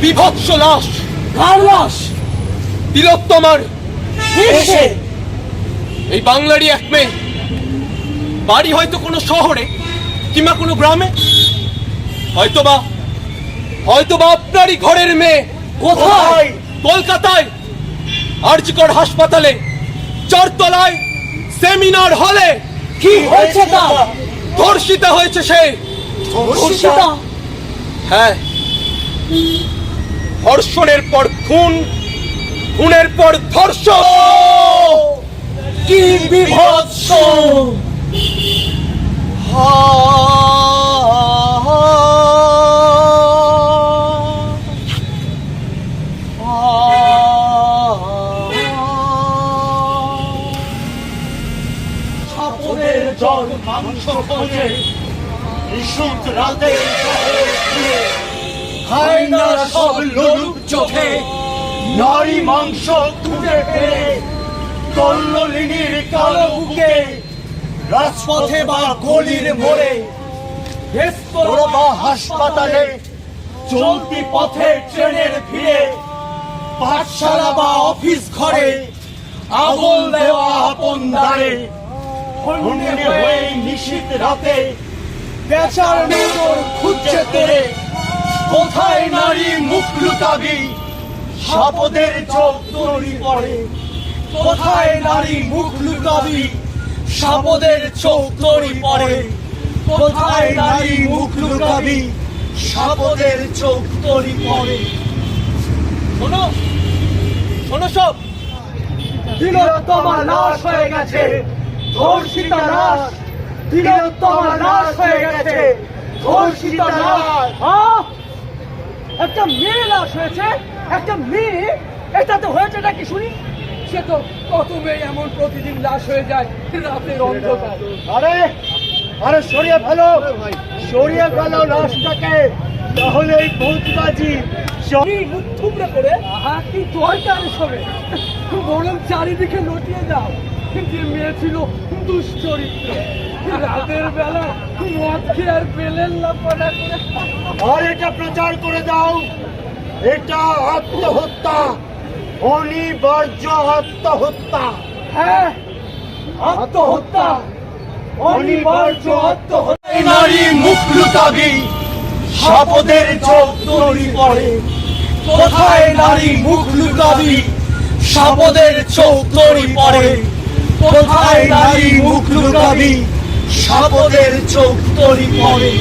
বিভৎস লাশ। কার লাশ? তিলোত্তমার। এই বাংলারই এক মেয়ে। বাড়ি হয়তো কোনো শহরে কিংবা কোনো গ্রামে। হয়তোবা হয়তোবা আপনারই ঘরের মেয়ে। কোথায়? কলকাতায়। আরজিকর হাসপাতালে। চারতলায় সেমিনার হলে। কি হয়েছে তা? ধর্ষিতা হয়েছে সে। ধর্ষিতা? হ্যাঁ। ধর্ষণের পর খুন খুনের পর ধর্ষণ। কি বিভৎস! জল মাংস খোঁজে নিশুত রাতে খায় না সব লোক চোখে, নারী মাংস খুঁজে পেয়ে কল্লিনীর কালো বুকে, রাজপথে বা গলির মোড়ে রেস্তোরাঁ বা হাসপাতালে, চলতি পথে ট্রেনের ভিড়ে, পাঠশালা বা অফিস ঘরে আগুন দেওয়া আপন দ্বারে হয়ে নিশীত রাতে, বেচার নজর খুঁজছে তেরে কোথায় নারী মুখ লুকাবি সাপদের চোখ তরি পড়ে কোথায় নারী মুখ লুকাবি সাপদের চোখ তরি পড়ে কোথায় নারী মুখ লুকাবি সাপদের চোখ তরি পড়ে শোনো শোনো সব। তিলোত্তমা নাশ হয়ে গেছে। ধর্ষিতা নাশ। তিলোত্তমা নাশ হয়ে গেছে। ধর্ষিতা নাশ। আহ! একটা মেয়ে লাশ হয়েছে একটা মেয়ে এটা তো হয়েছে নাকি শুনি? সে তো কত মেয়ে এমন প্রতিদিন লাশ হয়ে যায় রাতের অন্ধকার। আরে আরে সরিয়ে ফেলো। সরিয়ে ফেলো লাশটাকে তাহলে এই ভূতবাজি আমি মুখ থুবড়ে করে আহা। কি দরকার সবে? বরং চারিদিকে লটিয়ে দাও। যে মেয়ে ছিল দুশ্চরিত্র। রাতের বেলা মদ খেয়ে আর বেলের লাপানা করে আর এটা প্রচার করে দাও। এটা আত্মহত্যা অনিবার্য আত্মহত্যা। হ্যাঁ আত্মহত্যা অনিবার্য আত্মহত্যা। নারী মুখ লুকাবি সাপদের চোখ তরি পড়ে কোথায় নারী মুখ লুকাবি সাপদের চোখ তরি পড়ে কোথায় নারী মুখ লুকাবি? সাপদের চোখ তরি পড়ে।